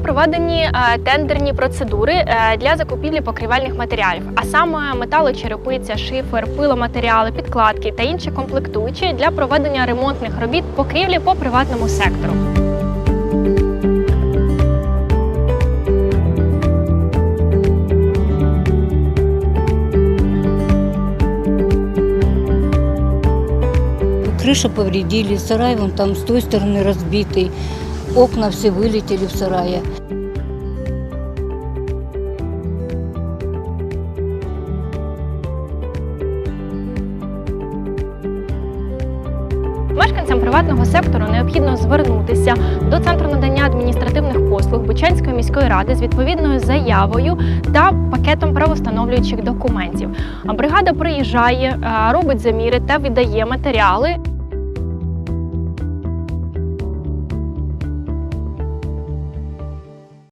проведені е, тендерні процедури е, для закупівлі покрівельних матеріалів, а саме металочерепиця, шифер, пиломатеріали, підкладки та інші комплектуючі для проведення ремонтних робіт покрівлі по приватному сектору. Крыша повредили, сарай вон там с той стороны разбитый, окна все вылетели в сарае. Мешканцям приватного сектору необхідно звернутися до центру надання адміністративних послуг Бучанської міської ради з відповідною заявою та пакетом правостановлюючих документів. Бригада приїжджає, робить заміри та віддає матеріали.